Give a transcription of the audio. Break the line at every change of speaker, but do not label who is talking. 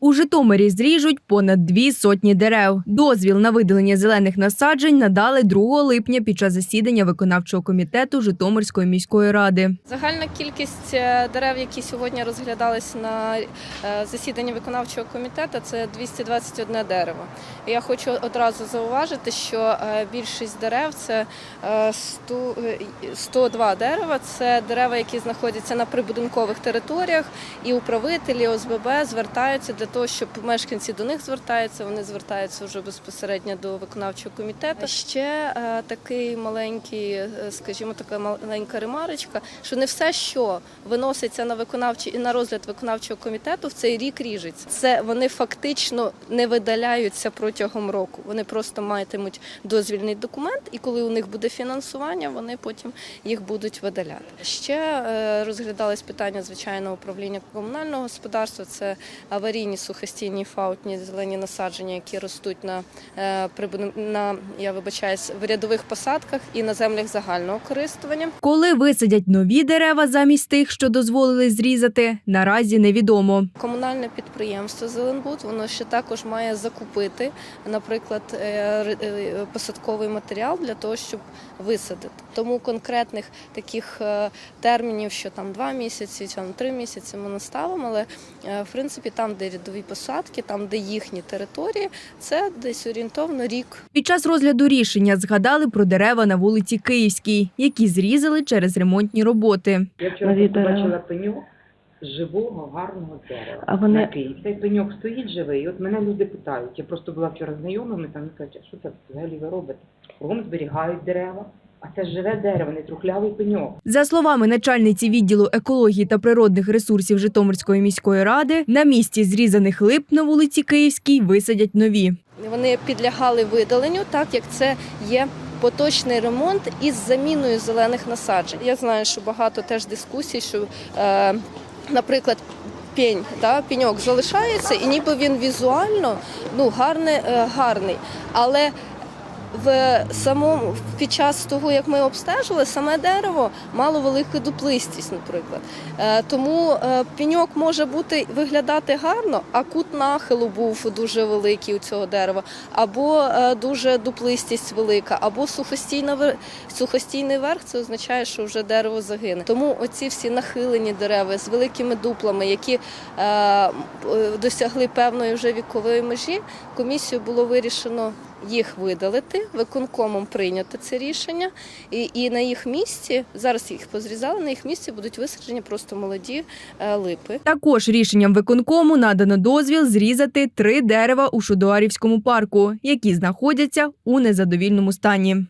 У Житомирі зріжуть понад дві сотні дерев. Дозвіл на видалення зелених насаджень надали 2 липня під час засідання виконавчого комітету Житомирської міської ради.
Загальна кількість е, дерев, які сьогодні розглядались на е, засіданні виконавчого комітету, це 221 дерево. Я хочу одразу зауважити, що е, більшість дерев це е, 100, е, 102 дерева. Це дерева, які знаходяться на прибудинкових територіях, і управителі ОСББ звертаються для того, щоб мешканці до них звертаються. Вони звертаються вже безпосередньо до виконавчого комітету. Ще е, такий маленький, е, скажімо, така маленька ремарочка, що не все, що виноситься на виконавчий на розгляд виконавчого комітету, в цей рік ріжеться. Це вони фактично не видаляються протягом року. Вони просто матимуть дозвільний документ, і коли у них буде фінансування, вони потім їх будуть видаляти. Ще е, розглядались питання звичайно управління комунального господарства. Це аварійні сухостійні фаутні зелені насадження, які ростуть на е, на я вибачаюсь в рядових посадках і на землях загального користування.
Коли висадять нові дерева замість тих, що дозволили зрізати, наразі невідомо.
Комунальне підприємство Зеленбуд воно ще також має закупити, наприклад, е, е, посадковий матеріал для того, щоб висадити. Тому конкретних таких термінів, що там два місяці, там три місяці, ми не ставимо. Але в принципі, там, де рядові посадки, там, де їхні території, це десь орієнтовно рік.
Під час розгляду рішення згадали про дерева на вулиці Київській, які зрізали через ремонтні роботи.
Я вчора побачила пеньок живого гарного дерева.
А вони-
на Київ. Цей пеньок стоїть живий. І от мене люди питають. Я просто була вчора знайомими, там і кажуть, а що це взагалі ви робите? Кругом зберігають дерева, а це живе дерево, не трухлявий пеньок.
За словами начальниці відділу екології та природних ресурсів Житомирської міської ради, на місці зрізаних лип на вулиці Київській висадять нові.
Вони підлягали видаленню, так як це є. Поточний ремонт із заміною зелених насаджень. Я знаю, що багато теж дискусій, що, е, наприклад, пінь, да, піньок залишається, і ніби він візуально ну, гарний, е, гарний. Але в самому під час того, як ми обстежили, саме дерево мало велику дуплистість, наприклад. Е, тому е, пеньок може бути виглядати гарно, а кут нахилу був дуже великий у цього дерева, або е, дуже дуплистість велика, або сухостійна сухостійний верх. Це означає, що вже дерево загине. Тому оці всі нахилені дерева з великими дуплами, які досягли певної вже вікової межі, комісією було вирішено їх видалити, виконкомом прийняти це рішення, і, і на їх місці зараз їх позрізали. На їх місці будуть висаджені просто молоді е, липи.
Також рішенням виконкому надано дозвіл зрізати три дерева у Шудуарівському парку, які знаходяться у незадовільному стані.